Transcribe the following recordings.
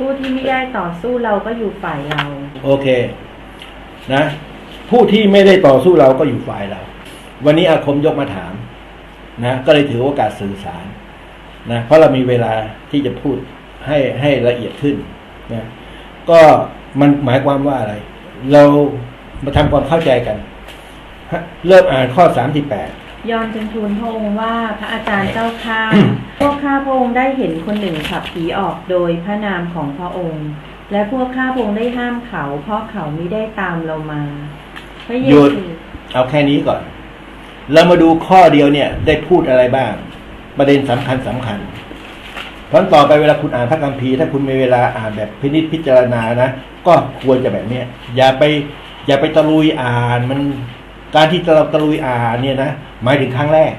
ผู้ที่ไม่ได้ต่อสู้เราก็อยู่ฝ่ายเรา โอเค นะ ผู้ที่ไม่ได้ต่อสู้เราก็อยู่ฝ่ายเรา วันนี้อาคมยกมาถาม นะก็เลยถือโอกาสสื่อสารนะเพราะเรามีเวลาที่จะพูดให้ให้ละเอียดขึ้นนะก็มันหมายความว่าอะไร เรามาทำความเข้าใจกันฮะเริ่มอ่านข้อสามสิบแปด ยอนจึงทูลพระองค์ว่าพระอาจารย์เจ้าข้าพวกข้าพระองค์ได้เห็นคนหนึ่งขับผีออกโดยพระนามของพระองค์ และพวกข้าพระองค์ได้ห้ามเขา เพราะเขาไม่ได้ตามเรามาพระเยหยุดซูเอาแค่นี้ก่อน เรามาดูข้อเดียวเนี่ย ได้พูดอะไรบ้าง ประเด็นสำคัญสำคัญเพราะต่อไปเวลาคุณอ่านพระคัมภีร์ถ้าคุณมีเวลาอ่านแบบพินิจพิจารณานะก็ควรจะแบบเนี้ยอย่าไป อย่าไปตะลุยอ่านมัน การที่เราตะลุยอ่านเนี่ยนะหมายถึงครั้งแรก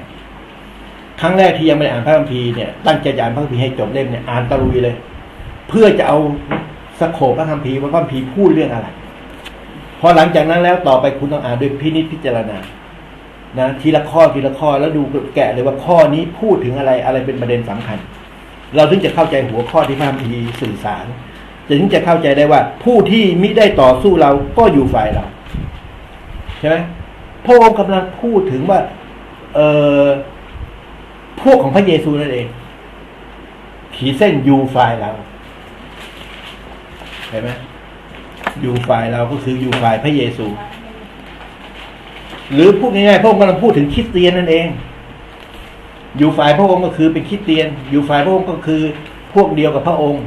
ครั้งแรกที่ยังไม่ได้อ่านพระคัมภีร์เนี่ยตั้งใจอ่านพระคัมภีร์ให้จบเล่มเนี่ยอ่านตะลุยเลย เพื่อจะเอาสโคปพระคัมภีร์ว่าพระคัมภีร์พูดเรื่องอะไรพอหลังจากนั้นแล้วต่อไปคุณต้องอ่านด้วยพินิจพิจารณานะทีละข้อทีละข้อแล้วดูแกะเลยว่าข้อนี้พูดถึงอะไรอะไรเป็นประเด็นสำคัญ เราถึงจะเข้าใจหัวข้อที่พระคัมภีร์สื่อสารจะถึงจะเข้าใจได้ว่าผู้ที่มิได้ต่อสู้เราก็อยู่ฝ่ายเราใช่ไหม พระองค์กำลังพูดถึงว่า เออพวกของพระเยซูนั่นเอง ขีดเส้นยู่ฝ่ายเราเห็นไหมยู่ฝ่ายเราก็คือยู่ฝ่ายพระเยซู หรือพูดง่ายๆพระองค์กำลังพูดถึงคริสเตียนนั่นเองอยู่ฝ่ายพระองค์ก็คือเป็นคริสเตียน อยู่ฝ่ายพระองค์ก็คือพวกเดียวกับพระองค์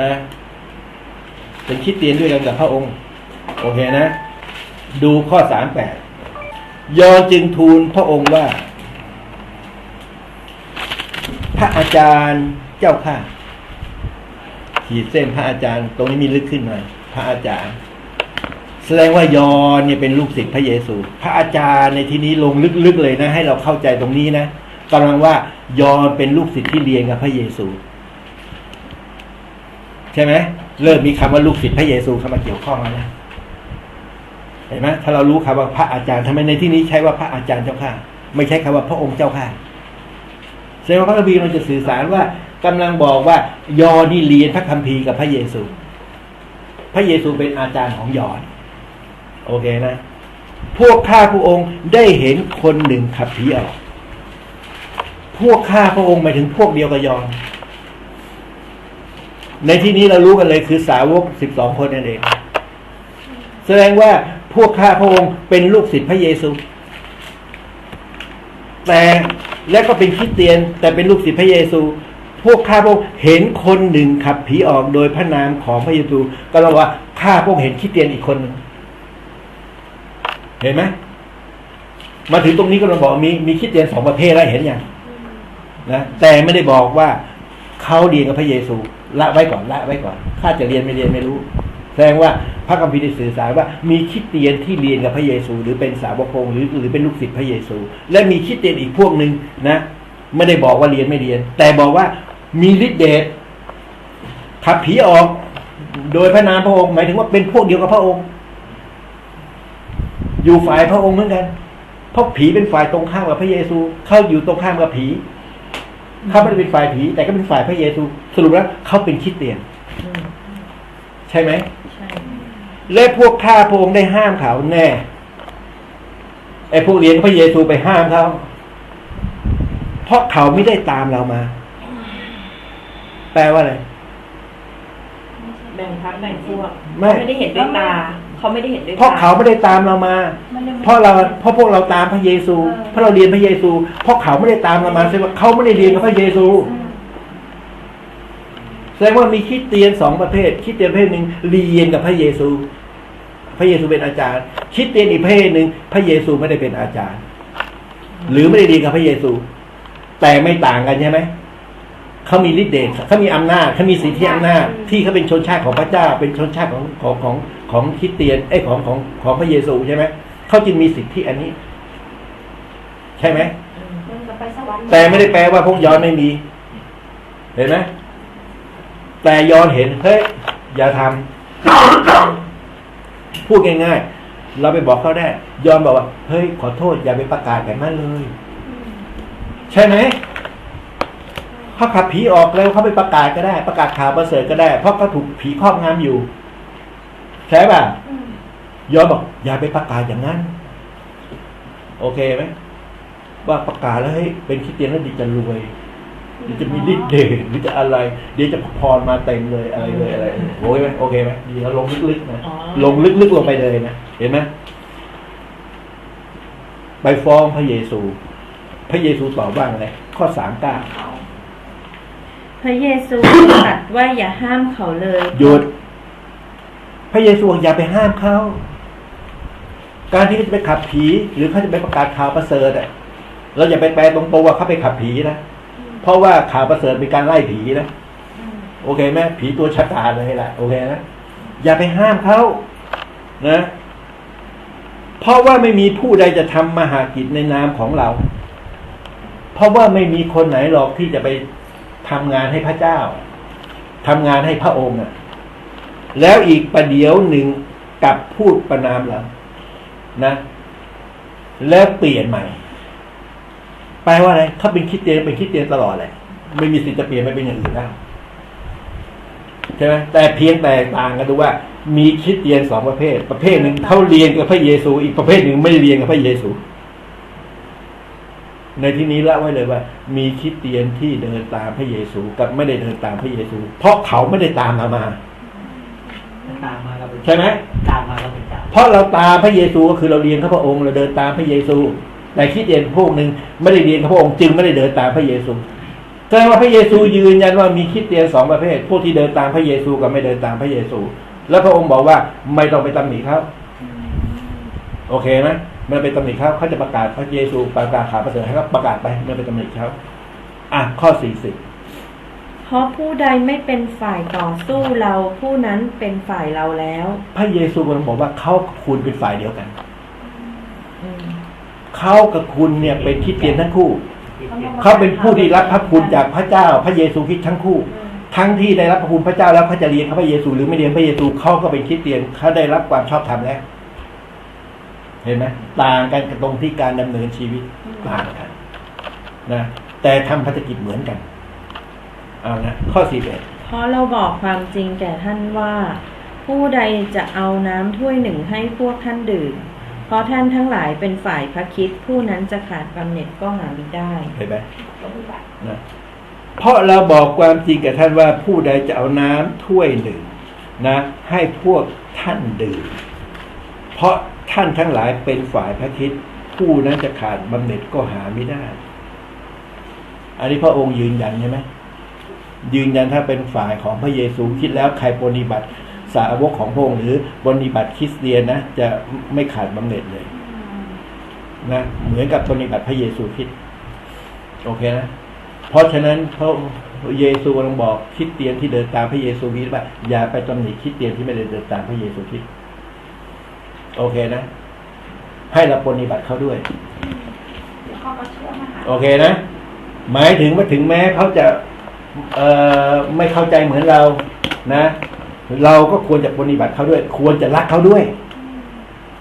นะ เป็นคริสเตียนด้วยกันกับพระองค์ โอเคนะ ดูข้อสามแปด ยอจึงทูลพระองค์ว่า พระอาจารย์เจ้าข้าขีดเส้นพระอาจารย์ ตรงนี้มีลึกขึ้นหน่อยพระอาจารย์ แสดงว่ายอนเนี่ยเป็นลูกศิษย์พระเยซู พระอาจารย์ในที่นี้ลงลึกๆเลยนะ ให้เราเข้าใจตรงนี้นะกำลังว่ายอนเป็นลูกศิษย์ที่เรียนกับพระเยซู ใช่ไหมเริ่มมีคำว่าลูกศิษย์พระเยซูเข้ามาเกี่ยวข้องแล้วนะ เห็นไหมถ้าเรารู้คำว่าพระอาจารย์ทำไมในที่นี้ใช้ว่าพระอาจารย์เจ้าข้าไม่ใช่คำว่าพระองค์เจ้าข้าแสดงว่าพระคัมภีเราจะสื่อสารว่ากำลังบอกว่ายอนี่เรียนพระคัมภีร์กับพระเยซู พระเยซูเป็นอาจารย์ของยอนโอเคนะ พวกข้าพระองค์ได้เห็นคนหนึ่งขับผีออกพวกข้าพระองค์หมายถึงพวกเดียวกับยอนในที่นี้เรารู้กันเลยคือสาวกสิบสองคนนั่นเอง แสดงว่า พวกข้าพระองค์เป็นลูกศิษย์พระเยซู แต่และก็เป็นคริสเตียน แต่เป็นลูกศิษย์พระเยซู พวกข้าพระองค์เห็นคนหนึ่งขับผีออกโดยพระนามของพระเยซู ก็เราว่าข้าพระองค์เห็นคริสเตียนอีกคนหนึ่งเห็นไหมมาถึงตรงนี้ก็เราบอกมีมีคริดเตียนสองประเภทแล้วเห็นยังนะแต่ไม่ได้บอกว่าเขาเรียนกับพระเยซู ละไว้ก่อนละไว้ก่อนข้าจะเรียนไม่เรียนไม่รู้ แสดงว่าพระคัมภีร์ได้สื่อสารว่ามีคิดเตียนที่เรียนกับพระเยซู หรือเป็นสาวกองค์หรือหรือเป็นลูกศิษย์พระเยซู และมีคิดเตียนอีกพวกหนึ่งนะไม่ได้บอกว่าเรียนไม่เรียน แต่บอกว่ามีฤทธิ์เดชขับผีออก โดยพระนามพระองค์หมายถึงว่าเป็นพวกเดียวกับพระองค์ อยู่ฝ่ายพระองค์เหมือนกันเพราะผีเป็นฝ่ายตรงข้ามกับพระเยซู เขาอยู่ตรงข้ามกับผีเขาไม่ได้เป็นฝ่ายผี แต่ก็เป็นฝ่ายพระเยซู สรุปแล้วเขาเป็นคิดเตียน ช่ไหมใช่และพวกข้าพระองค์ได้ห้ามเขาแน่ไอ้พวกเรียนพระเยซูไปห้ามเขาเพราะเขาไม่ได้ตามเรามา แปลว่าอะไรแบ่งพักแบ่งพวกไม่เขาไม่ได้เห็นด้วยตาเขาไม่ได้เห็นด้วยตาเพราะเขาไม่ได้ตามเรามา เพราะเราเพราะพวกเราตามพระเยซู เพราะเราเรียนพระเยซู เพราะเขาไม่ได้ตามเรามาแสดงว่าเขาไม่ได้เรียนกับพระเยซู แสดงว่ามีคริดเตียนสองประเภทคริดเตียนประเภทหนึ่งเรียนกับพระเยซู พระเยซูเป็นอาจารย์คริดเตียนอีกประเภทหนึ่งพระเยซูไม่ได้เป็นอาจารย์ หรือไม่ได้เรียนกับพระเยซู แต่ไม่ต่างกันใช่ไหมเขามีฤทธิ์เดชเขามีอำนาจเขามีสิทธิอำนาจที่เขาเป็นชนชาติของพระเจ้า เป็นชนชาติของของของของคริดเตียนไอ้ยของของของพระเยซูใช่ไหมเขาจึงมีสิทธิอันนี้ ใช่ไหมแต่ไม่ได้แปลว่าพวกย้อนไม่มี เห็นไหม แต่ย้อนเห็นเฮ้ยอย่าทำพูดง่ายๆ เราไปบอกเขาได้ย้อนบอกว่า เฮ้ย ขอโทษ อย่าไปประกาศแบบนั้นเลย ใช่ไหมเขาขับผีออกแล้วเขาไปประกาศก็ได้ ประกาศข่าวประเสริฐก็ได้ เพราะเขาถูกผีครอบงำอยู่ ใช่ป่ะอืมยอมบอก อย่าไปประกาศอย่างนั้น โอเคไหมว่าประกาศแล้วให้ยเป็นคริดเตียนแล้วดีจะรวย เดี๋ยวจะมีฤทธิ์เดชหรือจะอะไร เดี๋ยวจะพรมาเต็มเลยอะไรเลยอะไรโอเคไหมโอเคไหมดีแล้วลงลึกๆนะอ๋อลงลึกๆลงไปเลยนะเห็นไหมไปฟ้องพระเยซู พระเยซูตอบว่าไงข้อสามเก้าพระเยซูตรัสว่าอย่าห้ามเขาเลยหยุดพระเยซูบอกอย่าไปห้ามเขาการที่เขาจะไปขับผี หรือเขาจะไปประกาศข่าวประเสริฐอะเราอย่าไปแปลตรงๆว่าเขาไปขับผีนะ เพราะว่าข่าวประเสริฐเป็นการไล่ผีนะอืมโอเคไหมผีตัวชะตาเลยแหละโอเคนะอย่าไปห้ามเขานะ เพราะว่าไม่มีผู้ใดจะทำมหากิจในนามของเรา เพราะว่าไม่มีคนไหนหรอกที่จะไปทำงานให้พระเจ้าทำงานให้พระองค์อะ แล้วอีกประเดี๋ยวหนึ่งกลับพูดประนามเรานะ แล้วเปลี่ยนใหม่ แปลว่าอะไรเขาเป็นคริดเตียนเป็นคริดเตียนตลอดแหละ ไม่มีสิทธิ์จะเปลี่ยนไปเป็นอย่างอื่นได้ใช่ไหมแต่เพียงแตกต่างกันดูว่า มีคริสเตียนสองประเภท ประเภทหนึ่งเขาเรียนกับพระเยซู อีกประเภทหนึ่งไม่เรียนกับพระเยซู ในที่นี้ละไว้เลยว่า มีคริสเตียนที่เดินตามพระเยซูกับไม่ได้เดินตามพระเยซู เพราะเขาไม่ได้ตามเรามาตามมาเราเป็นใช่ไหมตามมาเราเป็นจ่าเพราะเราตามพระเยซูก็คือเราเรียนข้าพระองค์เราเดินตามพระเยซู แต่คริดเตียนพวกหนึ่งไม่ได้เรียนข้าพระองค์จึงไม่ได้เดินตามพระเยซูแสดงว่าพระเยซูยืนยันว่ามีคริดเตียนสองประเภท พวกที่เดินตามพระเยซูกับไม่เดินตามพระเยซู แล้วพระองค์บอกว่าไม่ต้องไปตำหนิเขาโอเคไหมไม่ไปตำหนิเขาเขาจะประกาศพระเยซูประกาศข่าวประเสริฐให้เขาประกาศไปไม่ไปตำหนิเขาอะข้อสี่สิบเพราะผู้ใดไม่เป็นฝ่ายต่อสู้เราผู้นั้นเป็นฝ่ายเราแล้ว พระเยซูกำลังบอกว่าเขากับคุณเป็นฝ่ายเดียวกันอืม เขากับคุณเนี่ยเป็นคริดเตียนทั้งคู่ เขาเป็นผู้ที่รับพระคุณจากพระเจ้า พระเยซูคริสต์ทั้งคู่ ทั้งที่ได้รับพระคุณพระเจ้าแล้วเขาจะเรียนพระเยซู หรือไม่เรียนพระเยซูเขาก็เป็นคริสเตียนเขาได้รับความชอบธรรมแล้วเห็นไหมต่างกันตรงที่การดำเนินชีวิตต่างกันนะแต่ทำพัฒกิจเหมือนกัน เอานะข้อสี่เอ็ดเพราะเราบอกความจริงแก่ท่านว่า ผู้ใดจะเอาน้ำถ้วยหนึ่งให้พวกท่านดื่ม เพราะท่านทั้งหลายเป็นฝ่ายพระคิดผู้นั้นจะขาดบำเหน็จก็หาไม่ได้เห็นไหมนะเพราะเราบอกความจริงกับท่านว่าผู้ใดจะเอาน้ำถ้วยหนึ่งนะ ให้พวกท่านดื่ม เพราะท่านทั้งหลายเป็นฝ่ายพระคิดผู้นั้นจะขาดบำเหน็จก็หาไม่ได้ อันนี้พระองค์ยืนยันใช่ไหมยืนยันถ้าเป็นฝ่ายของพระเยซูคิดแล้วใครปฏิบัติ สาวกของพระองค์หรือปฏิบัติคริสเตียนนะจะไม่ขาดบำเหน็จเลยนะเหมือนกับปฏิบัติพระเยซูคริสต์โอเคนะเพราะฉะนั้นพระเยซูกำลังบอกคริสเตียนที่เดินตามพระเยซูคริสต์ว่าอย่าไปตำหนิคริสเตียนที่ไม่ได้เดินตามพระเยซูคริสต์โอเคนะ ให้เราปฏิบัติเขาด้วยแล้วเขาก็เชื่อมาหาโอเคนะ หมายถึงว่าถึงแม้เขาจะเอ่อไม่เข้าใจเหมือนเรานะ เราก็ควรจะปฏิบัติเขาด้วย ควรจะรักเขาด้วย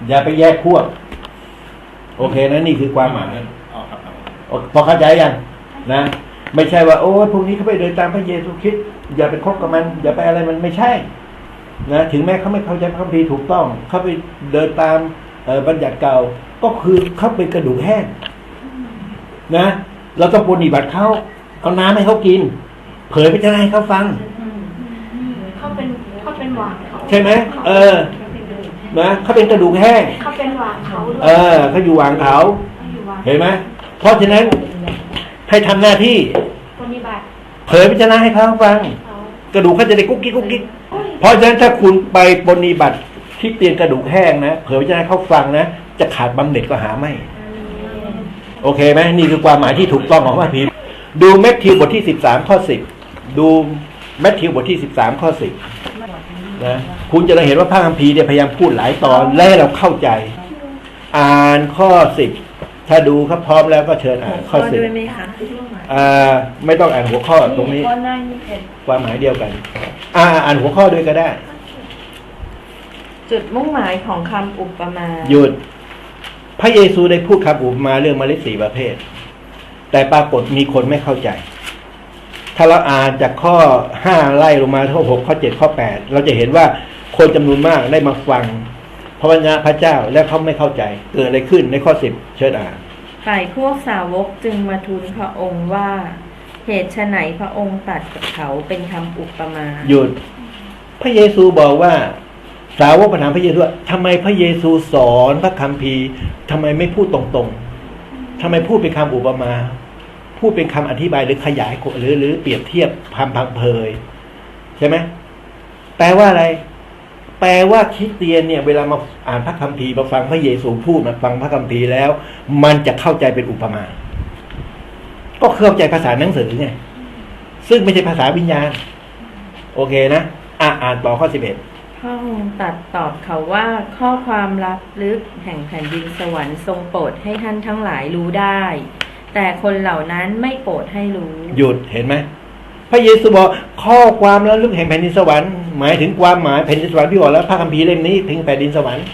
อย่าไปแยกพวก โอเคนะนี่คือความหมายอ๋อครับครับโอพอเข้าใจยังนะไม่ใช่ว่า โอ้ยพวกนี้เขาไปเดินตามพระเยซูคริสต์อย่าไปคบกับมัน อย่าไปอะไรมันไม่ใช่ นะถึงแม้เขาไม่เข้าใจพระคัมภีร์ถูกต้องเขาไปเดินตามเอ่อบัญญัติเก่า ก็คือเขาเป็นกระดูกแห้งนะเราต้องปฏิบัติเขาเอาน้ำให้เขากิน เผยพระเจ้าให้เขาฟังเขาเป็น เขาเป็นหวานเขาใช่ไหมเออนะเขาเป็นกระดูกแห้งเขาเป็นหวานเขาด้วยเออเขาอยู่วางเขาเขา อยู่หวานเห็นไหมเพราะฉะนั้นให้ทำหน้าที่ปฏิบัติเผยพระเจ้าให้เขาฟัง เขากระดูกเขาจะได้กุ๊กกิ๊กกุ๊กกิ๊กเพราะฉะนั้นถ้าคุณไปปฏิบัติที่เตียงกระดูกแห้งนะเผยพระเจ้าให้เขาฟังนะจะขาดบำเหน็จก็หาไม่ โอเคไหมนี่คือความหมายที่ถูกต้องของพระพีร์ดูแมทธิวบทที่สิบสามข้อสิบดูแมทธิวบทที่สิบสามข้อสิบ นะคุณจะได้เห็นว่าพระคัมภีร์เนี่ยพยายามพูดหลายตอนและให้เราเข้าใจ อ่านข้อสิบถ้าดูครับพร้อมแล้วก็เชิญอ่านข้อสิบด้วยไหมคะอ่าไม่ต้องอ่านหัวข้อตรงนี้ข้อหน้ายี่สิบเอ็ดความหมายเดียวกัน อ่าอ่านหัวข้อด้วยก็ได้ จุดมุ่งหมายของคำอุปมา หยุด พระเยซูได้พูดคำอุปมาเรื่องเมล็ดสีประเภท แต่ปรากฏมีคนไม่เข้าใจ ถ้าเราอ่านจากข้อห้าไล่ลงมาข้อหกข้อเจ็ดข้อแปดเราจะเห็นว่าคนจำนวนมากได้มาฟังพระวจนะพระเจ้าและเขาไม่เข้าใจ เกิดอะไรขึ้นในข้อสิบเชิญอ่านฝ่ายพวกสาวกจึงมาทูลพระองค์ว่า เหตุไฉนพระองค์ตรัดกับเขาเป็นคำอุปมา หยุด พระเยซูบอกว่า สาวกมาถามพระเยซูว่าทำไมพระเยซูสอนพระคัมภีร์ทำไมไม่พูดตรงๆทำไมพูดเป็นคำอุปมา พูดเป็นคำอธิบายหรือขยายหรือหรือเปรียบเทียบพามพังเพยใช่ไหมแปลว่าอะไร แปลว่าคริสเตียนเนี่ย เวลามาอ่านพระคัมภีร์มาฟังพระเยซูพูดมาฟังพระคัมภีร์แล้ว มันจะเข้าใจเป็นอุปมา ก็เข้าใจภาษาหนังสือไงซึ่งไม่ใช่ภาษาวิญญาณ โอเคนะอะอ่านต่อข้อสิบเอ็ดพระองค์ตัดตอบเขาว่าข้อความลับลึกแห่งแผ่นดินสวรรค์ทรงโปรดให้ท่านทั้งหลายรู้ได้ แต่คนเหล่านั้นไม่โปรดให้รู้ หยุดเห็นไหมพระเยซูบอกข้อความแล้วลึกแห่งแผ่นดินสวรรค์หมายถึงความหมายแผ่นดินสวรรค์พี่บอกแล้วพระคัมภีร์เล่มนี้ถึงแผ่นดินสวรรค์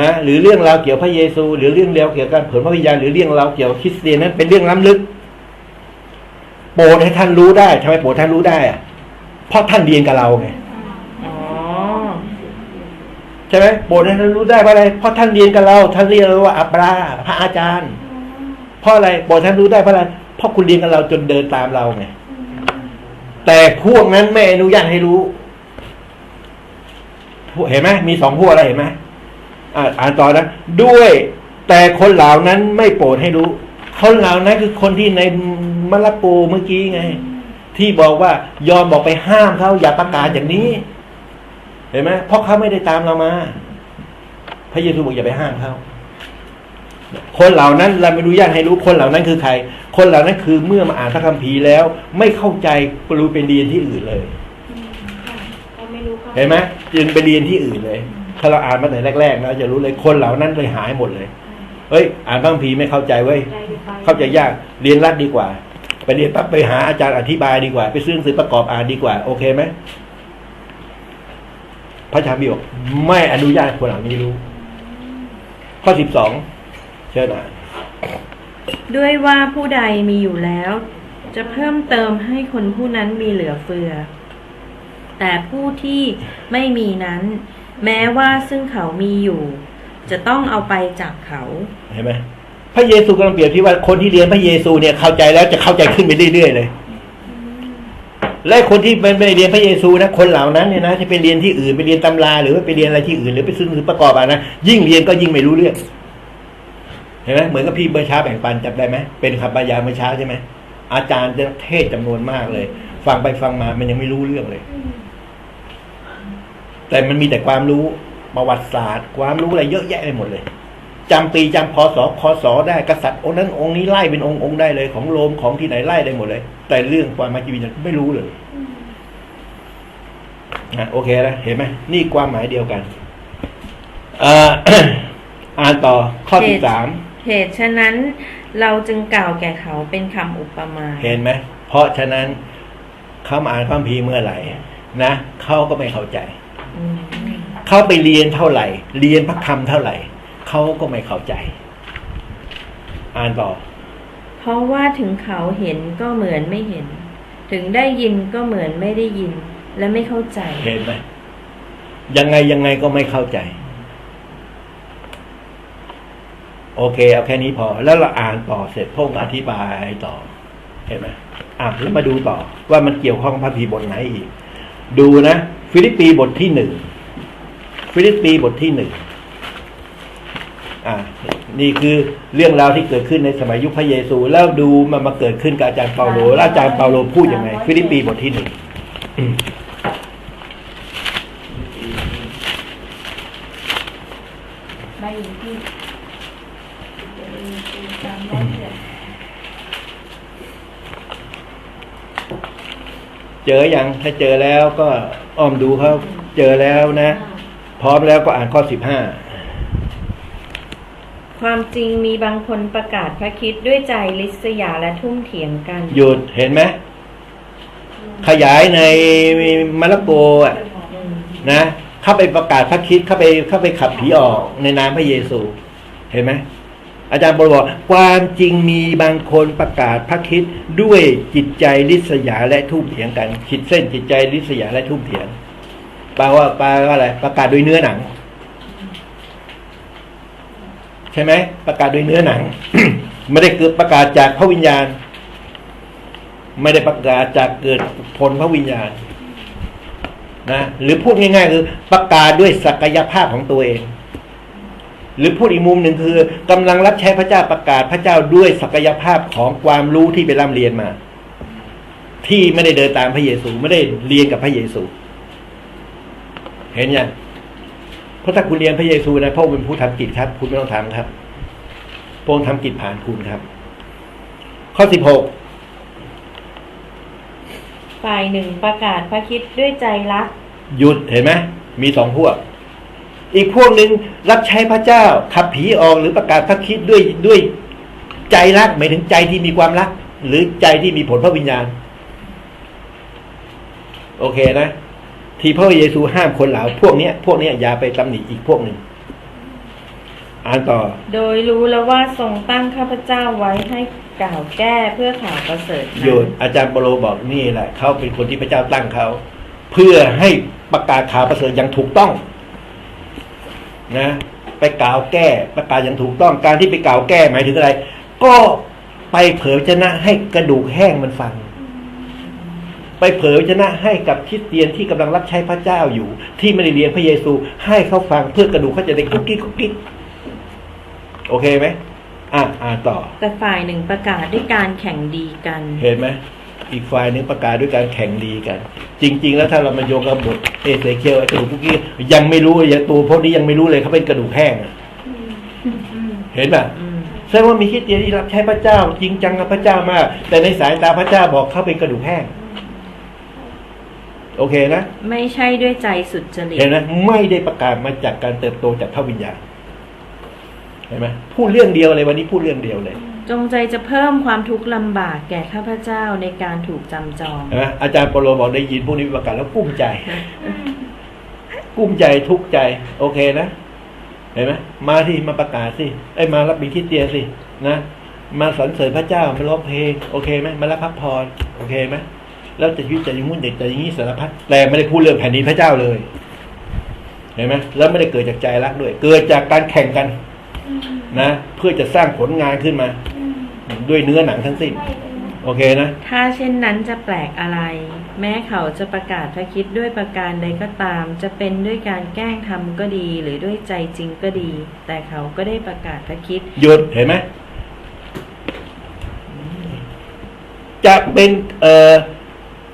นะหรือเรื่องราวเกี่ยวกับพระเยซู หรือเรื่องราวเกี่ยวกับการเผยพระวิญญาณหรือเรื่องราวเกี่ยวกับคริสเตียนนั้นเป็นเรื่องล้ำลึก โปรดให้ท่านรู้ได้ทำไมโปรดท่านรู้ได้อะเพราะท่านเรียนกับเราไงอ๋อใช่ไหมโปรดให้ท่านรู้ได้เพราะอะไรเพราะท่านเรียนกับเรา ท่านเรียกเราว่าอับราพระอาจารย์เพ ราะอะไรโปรดท่านรู้ได้เพราะอะไรเพราะคุณเรียนกับเราจนเดินตามเราไงแต่พวกนั้นไม่อนุญาตให้รู้ เห็นไหมมีสองพวกอะไรเห็นไหมอ่าอ่านต่อนะด้วยแต่คนเหล่านั้นไม่โปรดให้รู้ คนเหล่านั้นคือคนที่ในมะละโกเมื่อกี้ไง ที่บอกว่ายอมบอกไปห้ามเขาอย่าประกาศอย่างนี้ เห็นไหมเพราะเขาไม่ได้ตามเรามา พระเยซูบอกอย่าไปห้ามเขา คนเหล่านั้นเราไม่อนุญาตให้รู้คนเหล่านั้นคือใคร คนเหล่านั้นคือเมื่อมาอ่านพระคัมภีร์แล้ว ไม่เข้าใจก็รู้ไปเรียนที่อื่นเลยเราไม่รู้เขาเห็นไหมจึงไปเรียนที่อื่นเลย ถ้าเราอ่านมาแต่แรกๆนะจะรู้เลยคนเหล่านั้นเลยหายหมดเลยเฮ้ย อ่านพระคัมภีร์ไม่เข้าใจเว้ยใจไปเข้าใจยากเรียนรัดดีกว่า ไปเรียนปั๊บไปหาอาจารย์อธิบายดีกว่า ไปซื้อหนังสือประกอบอ่านดีกว่า โอเคไหมพระชาบิบอกไม่อนุญาตให้คนเหล่านี้รู้ ข้อสิบสองเชิญอ่านด้วยว่าผู้ใดมีอยู่แล้ว จะเพิ่มเติมให้คนผู้นั้นมีเหลือเฟือ แต่ผู้ที่ไม่มีนั้น แม้ว่าซึ่งเขามีอยู่ จะต้องเอาไปจากเขาเห็นไหมพระเยซูกำลังเปรียบที่ว่าคนที่เรียนพระเยซูเนี่ยเข้าใจแล้วจะเข้าใจขึ้นไปเรื่อยๆเลย และคนที่ไม่ไม่เรียนพระเยซูนะคนเหล่านั้นเนี่ยนะที่ไปเรียนที่อื่นไปเรียนตำราหรือว่าไปเรียนอะไรที่อื่นหรือไปซื้อหนังสือประกอบอะนะยิ่งเรียนก็ยิ่งไม่รู้เรื่องเห็นไหมเหมือนกับพี่เมื่อเช้าแบ่งปันจับได้ไหมเป็นคำบรรยายเมื่อเช้าใช่ไหมอาจารย์จะเทศจำนวนมากเลย ฟังไปฟังมามันยังไม่รู้เรื่องเลย แต่มันมีแต่ความรู้ประวัติศาสตร์ ความรู้อะไรเยอะแยะไปหมดเลยจำปีจำพศคศได้กษัตริย์องค์นั้นองค์นี้ไล่เป็นองค์องค์ได้เลย ของโรมของที่ไหนไล่ได้หมดเลย แต่เรื่องความมาชีวิตไม่รู้เลยนะโอเคแล้วเห็นไหมนี่ความหมายเดียวกันเอ่ออ่านต่อข้อที่สาม เหตุฉะนั้นเราจึงกล่าวแก่เขาเป็นคำอุปมา เห็นไหมเพราะฉะนั้นเขามาอ่านความพีร์เมื่อไหร่นะเขาก็ไม่เข้าใจอืมเขาไปเรียนเท่าไหร่ เรียนพระคำเท่าไหร่เขาก็ไม่เข้าใจ อ่านต่อ เพราะว่าถึงเขาเห็นก็เหมือนไม่เห็น ถึงได้ยินก็เหมือนไม่ได้ยิน และไม่เข้าใจ เห็นไหมยังไงยังไงก็ไม่เข้าใจ โอเคเอาแค่นี้พอ แล้วเราอ่านต่อเสร็จพงอธิบายต่อ เห็นไหมอะแล้วมาดูต่อว่ามันเกี่ยวข้องพระพีบทไหนอีก ดูนะ ฟิลิปปีบทที่หนึ่งฟิลิปปีบทที่หนึ่งอ่านี่คือเรื่องราวที่เกิดขึ้นในสมัยยุคพระเยซู แล้วดูมันมาเกิดขึ้นกับอาจารย์เปาโลแล้วอาจารย์เปาโลพูดยังไง ฟิลิปปีบทที่หนึ่งอืม ได้อยู่ที่จำได้เสร็จ เจอยังถ้าเจอแล้วก็อ้อมดูเขาเจอแล้วนะ พร้อมแล้วก็อ่านข้อสิบห้าความจริงมีบางคนประกาศพระคริดด้วยใจลิษยาและทุ่มเถียงกัน หยุดเห็นไหมขยายในมาระโกอะอืมนะเข้าไปประกาศพระคริดเข้าไปเข้าไปขับผีออกในนามพระเยซู เห็นไหม อาจารย์บรบอกความจริงมีบางคนประกาศพระคิดด้วยจิตใจริษยาและทุ่มเถียงกันขีดเส้นจิตใจริษยาและทุ่มเถียงแปลว่าแปลว่าอะไร ประกาศโดยเนื้อหนัง ใช่ไหมประกาศโดยเนื้อหนัง ไม่ได้เกิดประกาศจากพระวิญญาณ ไม่ได้ประกาศจากเกิดผลพระวิญญาณนะหรือพูดง่ายๆคือประกาศด้วยศักยภาพของตัวเอง หรือพูดอีกมุมหนึ่งคือกำลังรับใช้พระเจ้าประกาศพระเจ้าด้วยศักยภาพของความรู้ที่ไปร่ำเรียนมา ที่ไม่ได้เดินตามพระเยซูไม่ได้เรียนกับพระเยซู เห็นยังเพราะถ้าคุณเรียนพระเยซูนะพระองค์เป็นผู้ทำกิจครับ คุณไม่ต้องทำครับพระองค์ทำกิจผ่านคุณครับ ข้อสิบหกฝ่ายหนึ่งประกาศพระคริดด้วยใจรักหยุดเห็นไหมมีสองพวก อีกพวกหนึ่งรับใช้พระเจ้าขับผีออกหรือประกาศพระคริดด้วยด้วยใจรักหมายถึงใจที่มีความรัก หรือใจที่มีผลพระวิญญาณ โอเคนะ ที่พระเยซูห้ามคนเหล่าพวกเนี้ย พวกเนี้ยอย่าไปตำหนิอีกพวกหนึ่งอ่านต่อ โดยรู้แล้วว่าทรงตั้งข้าพเจ้าไว้ให้กล่าวแก้เพื่อข่าวประเสริฐนั้นโยนอาจารย์เปโลบอกนี่แหละเขาเป็นคนที่พระเจ้าตั้งเขาเพื่อให้ประกาศข่าวประเสริฐอย่างถูกต้อง นะ ไปกล่าวแก้ประกาศอย่างถูกต้องการที่ไปกล่าวแก้หมายถึงอะไร ก็ไปเผยชนะให้กระดูกแห้งมันฟัง ไปเผยชนะให้กับคริสเตียนที่กำลังรับใช้พระเจ้าอยู่ ที่ไม่ได้เรียนพระเยซู ให้เขาฟังเพื่อกระดูกเขาจะได้กุ๊กกิ๊กกุ๊กกิ๊กโอเคไหมอะอ่านต่อ แต่ฝ่ายหนึ่งประกาศด้วยการแข่งดีกัน เห็นไหม อีกฝ่ายหนึงประกาศด้วยการแข่งดีกัน จริง ๆ แล้วถ้าเรามาโยงกับบทเอเซเคียวไอ้กระดูกพวกนี้ยังไม่รู้ยังตัวพวกนี้ยังไม่รู้เลยเขาเป็นกระดูกแห้งอะเห็นป่ะอืมแสดงว่ามีคริดเตียนที่รับใช้พระเจ้า จริงจังกับพระเจ้ามาก แต่ในสายตาพระเจ้าบอกเขาเป็นกระดูกแห้งโอเคนะไม่ใช่ด้วยใจสุดจริตเห็นไหมไม่ได้ประกาศมาจากการเติบโตจากพระวิญญาณเห็นไหมพูดเรื่องเดียวเลยวันนี้พูดเรื่องเดียวเลย จงใจจะเพิ่มความทุกข์ลำบากแก่ข้าพเจ้าในการถูกจำจอง เห็นไหมอาจารย์ปโลบอกได้ยินพวกนี้ประกาศแล้วกุ้มใจ กุ้มใจทุกข์ใจ โอเคนะเห็นไหมมาที่มาประกาศสิไอ้มารับบิณฑิเตียสินะมาสรรเสริญพระเจ้ามาร้องเพลงโอเคไหมมารับพักพรโอเคไหมแล้วจะชีวิตจะอยังงุ่นเด็กจะอย่างนี้สารพัดแต่ไม่ได้พูดเรื่องแผ่นดินพระเจ้าเลยเห็นไหมแล้วไม่ได้เกิดจากใจรักด้วย เกิดจากการแข่งกัน นะ เพื่อจะสร้างผลงานขึ้นมา ด้วยเนื้อหนังทั้งสิ้น โอเคนะ ถ้าเช่นนั้นจะแปลกอะไร แม้เขาจะประกาศพระคริดด้วยประการใดก็ตาม จะเป็นด้วยการแกล้งทำก็ดี หรือด้วยใจจริงก็ดี แต่เขาก็ได้ประกาศพระคริด หยุดเห็นไหมจะเป็นเอ่อ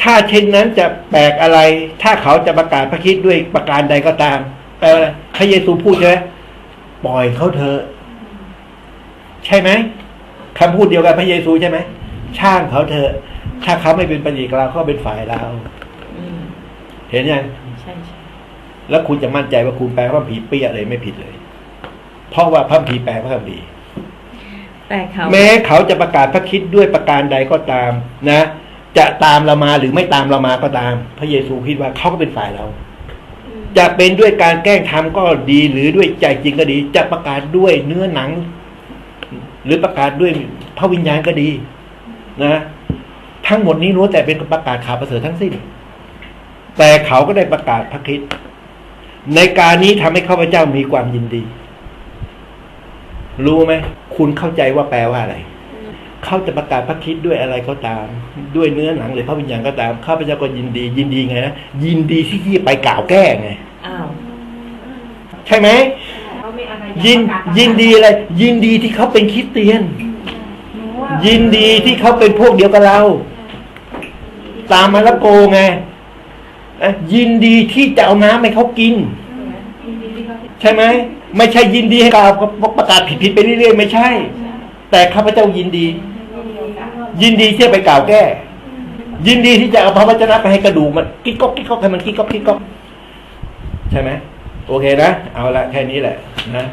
ถ้าเช่นนั้นจะแปลกอะไร ถ้าเขาจะประกาศพระคริดด้วยประการใดก็ตามแปลว่าอะไรพระเยซูพูดใช่ไหมปล่อยเขาเถอะใช่ไหม คำพูดเดียวกันพระเยซูใช่ไหมช่างเขาเถอะ ถ้าเขาไม่เป็นปฏิกเราเขาเป็นฝ่ายเราอืมเห็นยังใช่ใช่แล้วคุณจะมั่นใจว่าคุณแปลพระคัมภีร์เปี้ยเลยไม่ผิดเลย เพราะว่าพระคัมภีร์แปลพระคัมภีร์แต่เขาแม้เขาจะประกาศพระคริดด้วยประการใดก็ตาม นะ จะตามเรามาหรือไม่ตามเรามาก็ตาม พระเยซูคิดว่าเขาก็เป็นฝ่ายเรา จะเป็นด้วยการแกล้งทำก็ดีหรือด้วยใจจริงก็ดี จะประกาศด้วยเนื้อหนัง หรือประกาศด้วยพระวิญญาณก็ดี นะ ทั้งหมดนี้ล้วนแต่เป็นประกาศข่าวประเสริฐทั้งสิ้น แต่เขาก็ได้ประกาศพระคริดในการนี้ทำให้ข้าพเจ้ามีความยินดี รู้ไหมคุณเข้าใจว่าแปลว่าอะไรเขาจะประกาศพระคริดด้วยอะไรก็ตาม ด้วยเนื้อหนังหรือพระวิญญาณก็ตามข้าพเจ้าก็ยินดี ยินดีไงนะยินดีที่ที่ไปกล่าวแก้ไงอ้าวใช่ไหม ยินยินดีอะไรยินดีที่เขาเป็นคริสเตียน ยินดีที่เขาเป็นพวกเดียวกับเรา ตามมาละโกไงยินดีที่จะเอาน้ำให้เขากิน ใช่ไหมไม่ใช่ยินดีให้กล่าวประกาศผิดๆไปเรื่อยๆไม่ใช่ แต่ข้าพเจ้ายินดี ยินดีที่ไปกล่าวแก้ ยินดีที่จะเอาพระวจนะไปให้กระดูกมันกิ๊กก๊อกกิ๊กก๊อกให้มันกิ๊กก๊อกกิ๊กก๊อกใช่ไหม โอเคนะ เอาละแค่นี้แหละนะ